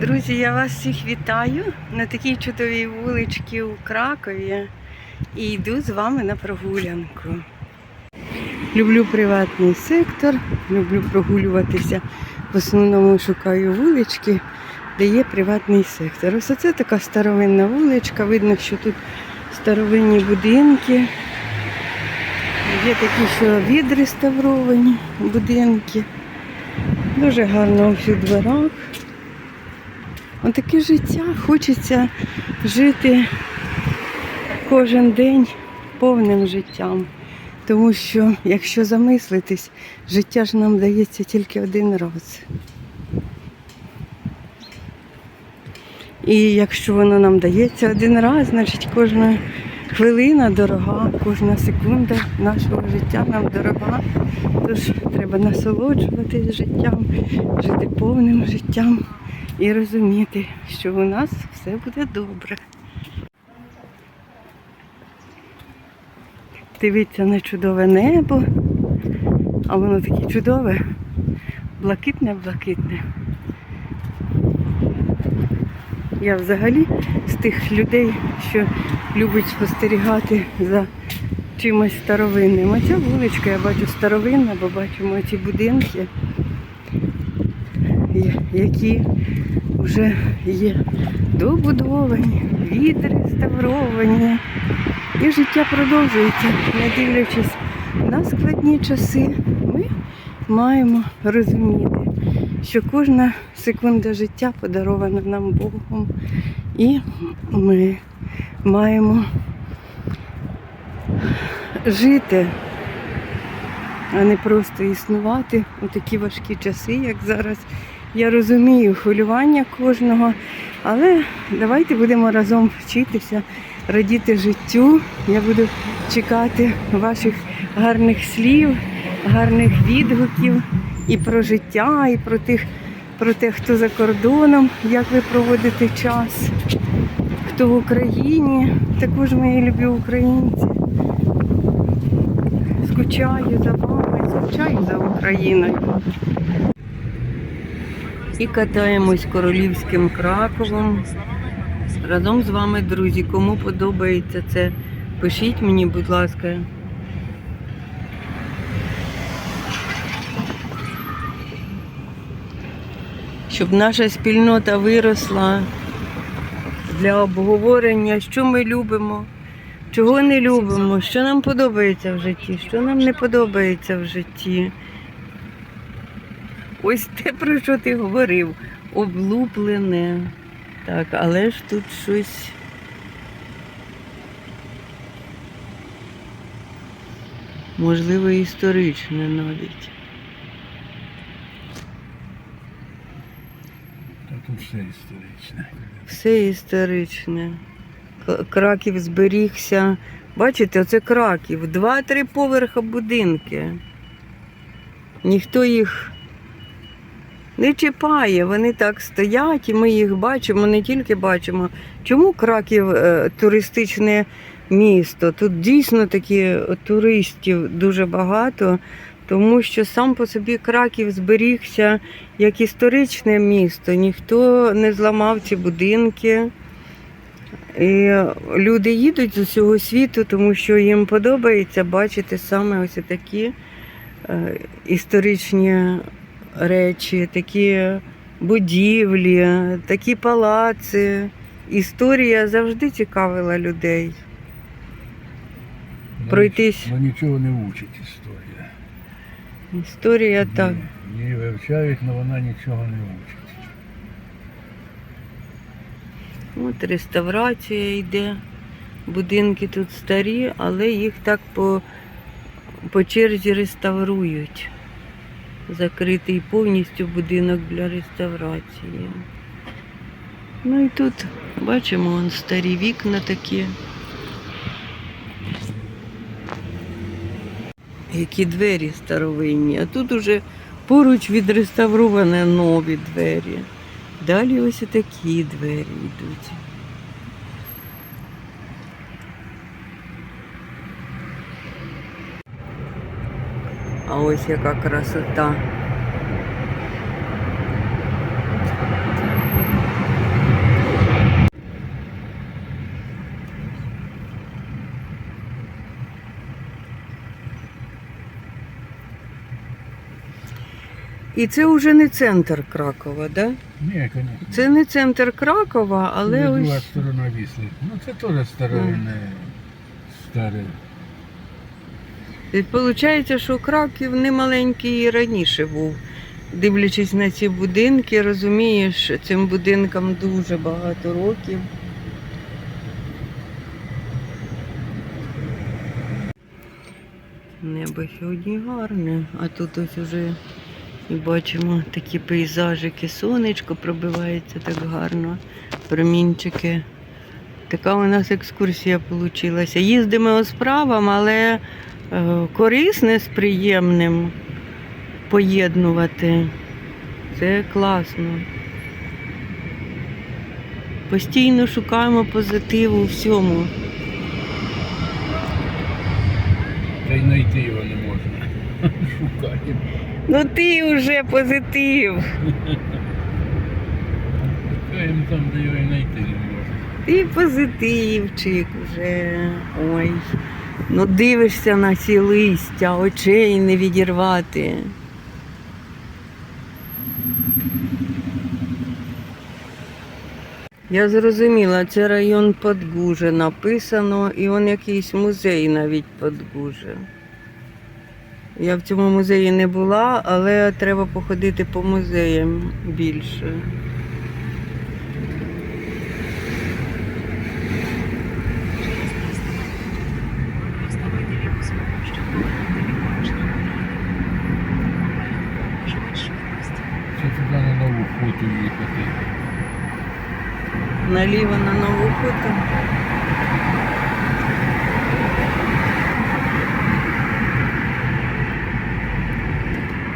Друзі, я вас всіх вітаю на такій чудовій вуличці у Кракові і йду з вами на прогулянку. Люблю приватний сектор, люблю прогулюватися. В основному шукаю вулички, де є приватний сектор. Ось це така старовинна вуличка. Видно, що тут старовинні будинки. Є такі, що відреставровані будинки. Дуже гарно у дворах. Отаке життя хочеться жити кожен день повним життям. Тому що, якщо замислитись, життя ж нам дається тільки один раз. І якщо воно нам дається один раз, значить кожна хвилина дорога, кожна секунда нашого життя нам дорога. Тож треба насолоджуватись життям, жити повним життям і розуміти, що у нас все буде добре. Дивіться на чудове небо, а воно таке чудове, блакитне-блакитне. Я взагалі з тих людей, що любить спостерігати за чимось старовинним. Оця вуличка, я бачу старовинна, бо бачимо ці будинки, які вже є добудовані, відреставровані. І життя продовжується, не дивлячись на складні часи, ми маємо розуміти, що кожна секунда життя подарована нам Богом. І ми маємо жити, а не просто існувати у такі важкі часи, як зараз. Я розумію хвилювання кожного, але давайте будемо разом вчитися, радіти життю. Я буду чекати ваших гарних слів, гарних відгуків і про життя, і про тих, про те, хто за кордоном, як ви проводите час, хто в Україні, також мої любі українці. Скучаю за вами, скучаю за Україною. І катаємось королівським Краковом. Разом з вами, друзі. Кому подобається це, пишіть мені, будь ласка. Щоб наша спільнота виросла для обговорення, що ми любимо, чого не любимо, що нам подобається в житті, що нам не подобається в житті. Ось те, про що ти говорив, облуплене. Так, але ж тут щось. Можливо, історичне навіть. Та тут все історичне. Все історичне. Краків зберігся. Бачите, оце Краків. Два-три поверха будинки. Ніхто їх не чіпає, вони так стоять, і ми їх бачимо, не тільки бачимо. Чому Краків е, туристичне місто? Тут дійсно такі туристів дуже багато, тому що сам по собі Краків зберігся як історичне місто. Ніхто не зламав ці будинки. І люди їдуть з усього світу, тому що їм подобається бачити саме ось такі е, історичні речі, такі будівлі, такі палаци. Історія завжди цікавила людей. Пройтись. ні- Вона нічого не історія. Історія так. Її- вивчають, але вона нічого не вчить. От реставрація йде. Будинки тут старі, але їх так по, по черзі реставрують. Закритий повністю будинок для реставрації. Ну і тут бачимо вон старі вікна такі. Які двері старовинні, а тут уже поруч відреставровані нові двері. Далі ось такі двері йдуть. А ось яка красота. І це вже не центр Кракова, да? Ні, звісно. Це не центр Кракова, але Це друга ось сторона Вісли. Ну це теж старовинне, старе. І Получається, що Краків не маленький і раніше був. Дивлячись на ці будинки, розумієш, цим будинкам дуже багато років. Небо сьогодні гарне, а тут ось уже і бачимо такі пейзажики, сонечко пробивається так гарно, промінчики. Така у нас екскурсія вийшла. Їздимо справам, але е, корисне з приємним поєднувати. Це класно. Постійно шукаємо позитиву у всьому. Та й знайти його не можна. Шукаємо. Ну ти вже позитив. Шукаємо там, де його і знайти не можна. Ти позитивчик вже. Ой. Ну дивишся на ці листя, очей не відірвати. Я зрозуміла, це район Подгуже написано, і он якийсь музей навіть Подгуже. Я в цьому музеї не була, але треба походити по музеям більше. Наліво на нову хуту.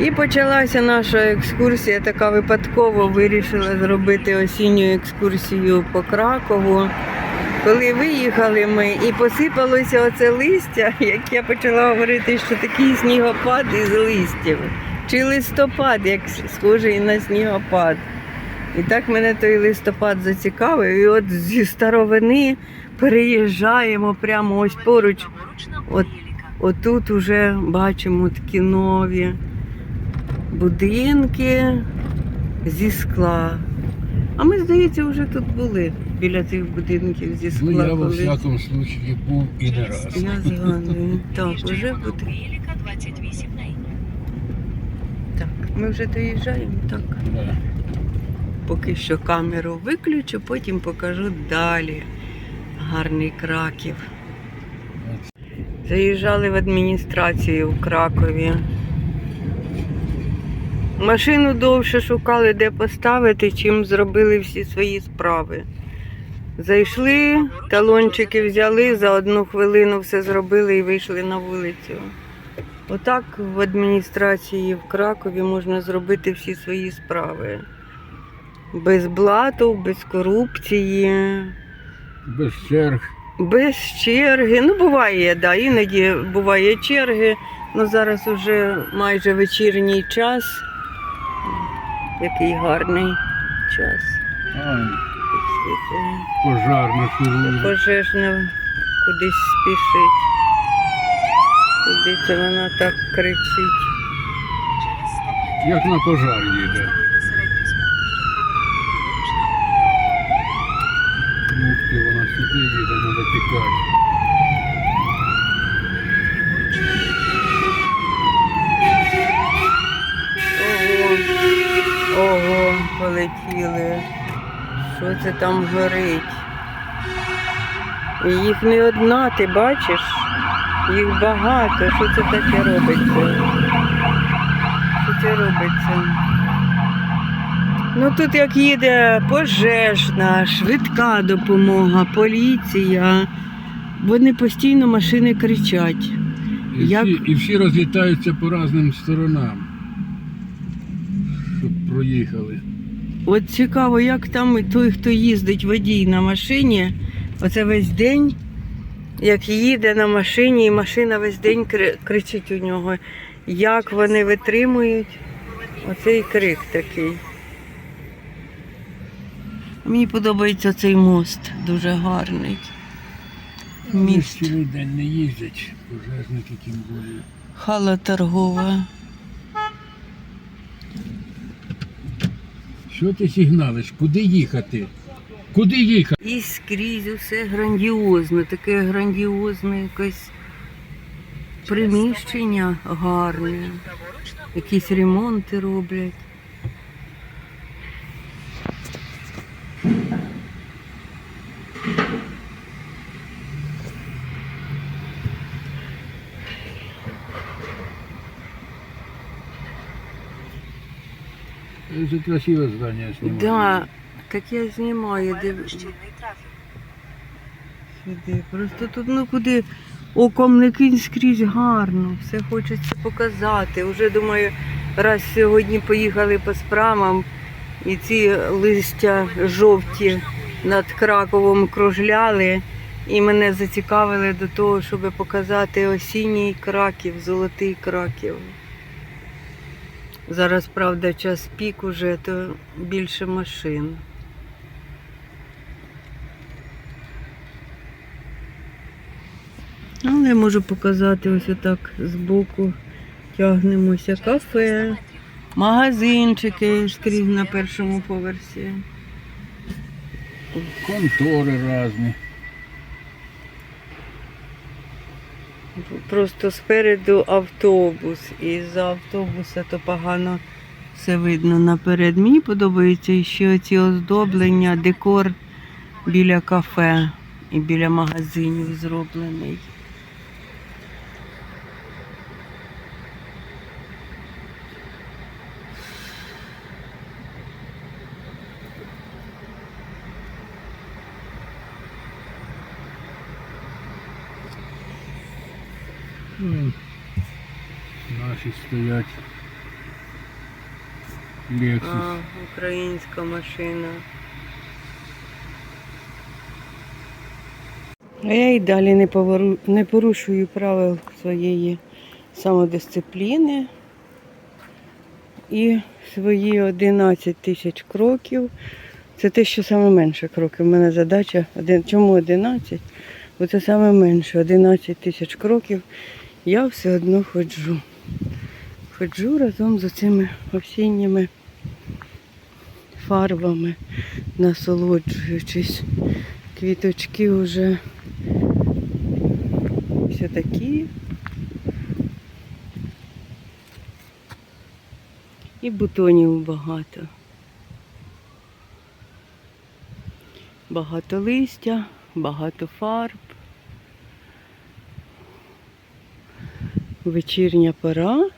І почалася наша екскурсія. Така випадково вирішила зробити осінню екскурсію по Кракову. Коли виїхали ми і посипалося оце листя, як я почала говорити, що такий снігопад із листів. Чи листопад, як схожий на снігопад. І так мене той листопад зацікавив. І от зі старовини переїжджаємо прямо ось поруч. От, отут уже бачимо такі нові будинки зі скла. А ми, здається, вже тут були біля цих будинків зі Ну скла. я во всякому случаї був і не раз. Я згадую. Так, вже буде. Велика 28 на Так, ми вже доїжджаємо, так. Да. Поки що камеру виключу, потім покажу далі. Гарний Краків. Заїжджали в адміністрацію в Кракові. Машину довше шукали, де поставити, чим зробили всі свої справи. Зайшли, талончики взяли, за одну хвилину все зробили і вийшли на вулицю. Отак в адміністрації в Кракові можна зробити всі свої справи. Без блату, без корупції. Без черг. Без черги. Ну, буває, да, іноді буває черги. Ну зараз уже майже вечірній час. Який гарний час. Пожарна шурує. Пожежна кудись спішить. Куди це вона так кричить? Через 100 метрів Як на пожар їде. Ух ти, вона сюди їде, треба тікати. Полетіли. Що це там горить? І їх не одна, ти бачиш? Їх багато. Що це таке робиться? Що це робиться? Ну тут як їде пожежна, швидка допомога, поліція. Вони постійно машини кричать. І, Як- всі, і всі розлітаються по різним сторонам. Щоб проїхали. От цікаво, як там той, хто їздить водій на машині, оце весь день, як їде на машині, і машина весь день кричить у нього. Як вони витримують оцей крик такий. Мені подобається цей мост, дуже гарний. Міст. цілий день не їздять, пожежники тим більше. Хала торгова. Що ти сигналиш? Куди їхати? Куди їхати? І скрізь усе грандіозне, таке грандіозне якесь приміщення гарне. Якісь ремонти роблять. Це красиве здання знімає. Да, так я знімаю, де сюди. Просто тут ну куди оком не кинь скрізь гарно. Все хочеться показати. Уже думаю, раз сьогодні поїхали по справам, і ці листя жовті над Краковом кружляли. І мене зацікавили до того, щоб показати осінній краків, золотий краків. Зараз, правда, час пік уже, то більше машин. Але я можу показати ось отак збоку. Тягнемося. Кафе, магазинчики скрізь на першому поверсі. Контори різні. Просто спереду автобус, і за автобуса то погано все видно наперед. Мені подобаються ще ці оздоблення, декор біля кафе і біля магазинів зроблений. Наші стоять. Лексус. А, українська машина. А я і далі не, повору... не порушую правил своєї самодисципліни. І свої 11 тисяч кроків. Це те, що саме менше кроків. У мене задача. Чому 11? Бо це саме менше. 11 тисяч кроків. Я все одно ходжу. Ходжу разом з цими осінніми фарбами, насолоджуючись. Квіточки вже все такі. І бутонів багато. Багато листя, багато фарб. Вечірня пора.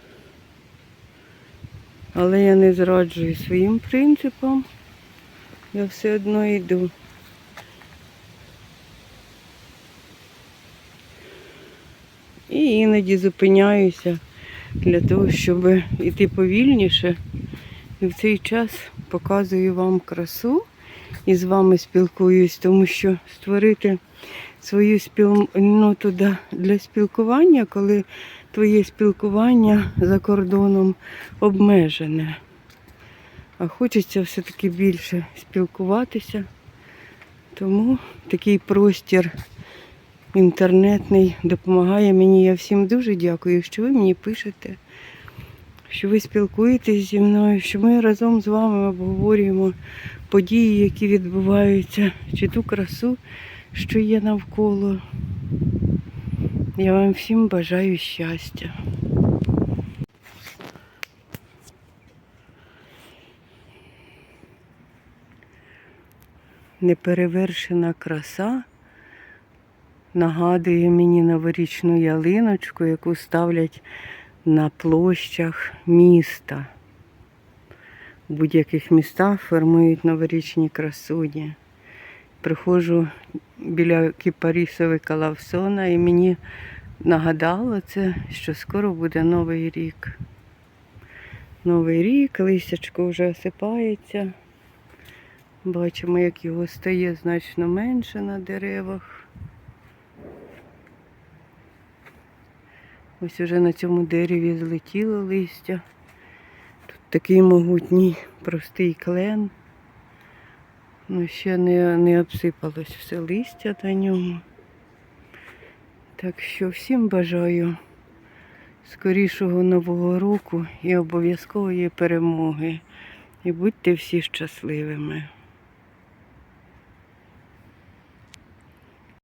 Але я не зраджую своїм принципам. Я все одно йду. І іноді зупиняюся для того, щоб йти повільніше. І в цей час показую вам красу і з вами спілкуюсь, тому що створити свою спільноту для спілкування, коли твоє спілкування за кордоном обмежене. А хочеться все-таки більше спілкуватися. Тому такий простір інтернетний допомагає мені. Я всім дуже дякую, що ви мені пишете, що ви спілкуєтесь зі мною, що ми разом з вами обговорюємо події, які відбуваються, чи ту красу, що є навколо. Я вам всім бажаю щастя. Неперевершена краса нагадує мені новорічну ялиночку, яку ставлять на площах міста. В будь-яких містах формують новорічні красуні. Приходжу біля кіпарісової Калавсона і мені нагадало це, що скоро буде Новий рік. Новий рік, листячко вже осипається. Бачимо, як його стає значно менше на деревах. Ось уже на цьому дереві злетіло листя. Тут такий могутній простий клен. Ну, ще не, не обсипалось все листя на ньому. Так що всім бажаю скорішого нового року і обов'язкової перемоги. І будьте всі щасливими.